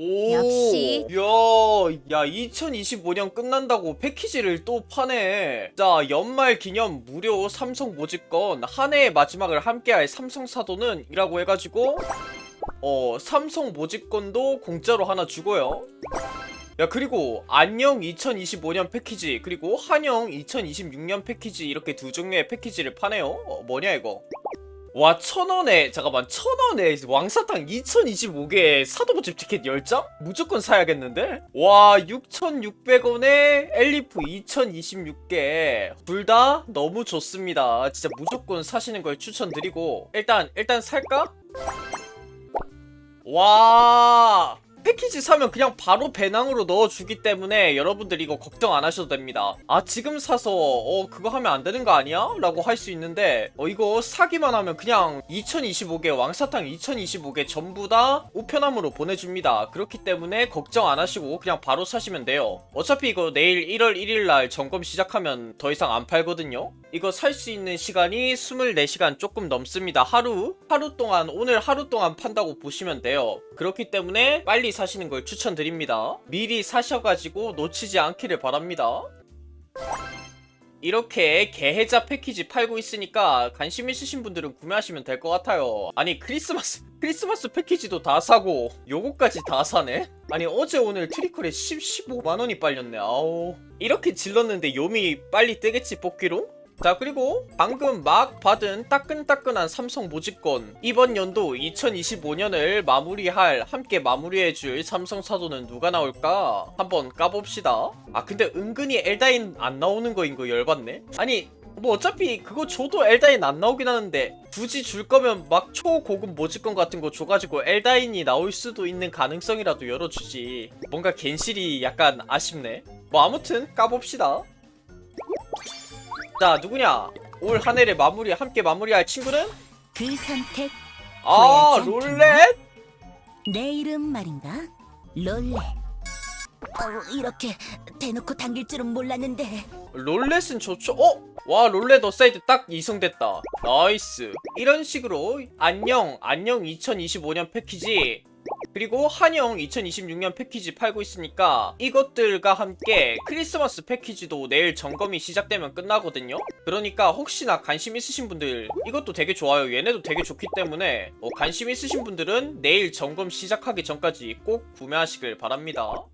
오, 역시. 야, 야, 2025년 끝난다고 패키지를 또 파네. 자, 연말 기념 무료 삼성 모집권 한 해의 마지막을 함께할 삼성 사도는 이라고 해가지고 어, 삼성 모집권도 공짜로 하나 주고요. 야, 그리고 안녕 2025년 패키지 그리고 한영 2026년 패키지 이렇게 두 종류의 패키지를 파네요. 어, 뭐냐 이거? 와, 천 원에, 잠깐만, 천 원에 왕사탕 2025개 사도모집 티켓 10장? 무조건 사야겠는데? 와, 6,600원에 엘리프 2026개. 둘 다 너무 좋습니다. 진짜 무조건 사시는 걸 추천드리고. 일단, 일단 살까? 와, 패키지 사면 그냥 바로 배낭으로 넣어주기 때문에 여러분들 이거 걱정 안 하셔도 됩니다. 아 지금 사서 어 그거 하면 안 되는 거 아니야? 라고 할 수 있는데 어 이거 사기만 하면 그냥 2025개 왕사탕 2025개 전부 다 우편함으로 보내줍니다. 그렇기 때문에 걱정 안 하시고 그냥 바로 사시면 돼요. 어차피 이거 내일 1월 1일 날 점검 시작하면 더 이상 안 팔거든요. 이거 살 수 있는 시간이 24시간 조금 넘습니다. 하루 하루 동안 오늘 하루 동안 판다고 보시면 돼요. 그렇기 때문에 빨리 사시는 걸 추천드립니다. 미리 사셔가지고 놓치지 않기를 바랍니다. 이렇게 개해자 패키지 팔고 있으니까 관심 있으신 분들은 구매하시면 될 것 같아요. 아니 크리스마스 크리스마스 패키지도 다 사고 요거까지 다 사네? 아니 어제 오늘 트리컬에 10, 15만 원이 빨렸네. 아우 이렇게 질렀는데 요미 빨리 뜨겠지 뽑기로? 자 그리고 방금 막 받은 따끈따끈한 삼성 모집권. 이번 연도 2025년을 마무리할 함께 마무리해줄 삼성 사도는 누가 나올까? 한번 까봅시다. 아 근데 은근히 엘다인 안 나오는 거인 거 열받네? 아니 뭐 어차피 그거 줘도 엘다인 안 나오긴 하는데 굳이 줄 거면 막 초고급 모집권 같은 거 줘가지고 엘다인이 나올 수도 있는 가능성이라도 열어주지. 뭔가 겐실이 약간 아쉽네. 뭐 아무튼 까봅시다 자 누구냐? 올 한 해를 마무리 함께 마무리할 친구는? 그 선택 아 롤렛? 내 이름 말인가? 롤레. 어, 이렇게 대놓고 당길 줄은 몰랐는데. 롤렛은 좋죠. 어? 와 롤렛 어사이드 딱 이성됐다. 나이스. 이런 식으로 안녕 안녕 2025년 패키지 그리고 한영 2026년 패키지 팔고 있으니까 이것들과 함께 크리스마스 패키지도 내일 점검이 시작되면 끝나거든요. 그러니까 혹시나 관심 있으신 분들 이것도 되게 좋아요. 얘네도 되게 좋기 때문에 어, 관심 있으신 분들은 내일 점검 시작하기 전까지 꼭 구매하시길 바랍니다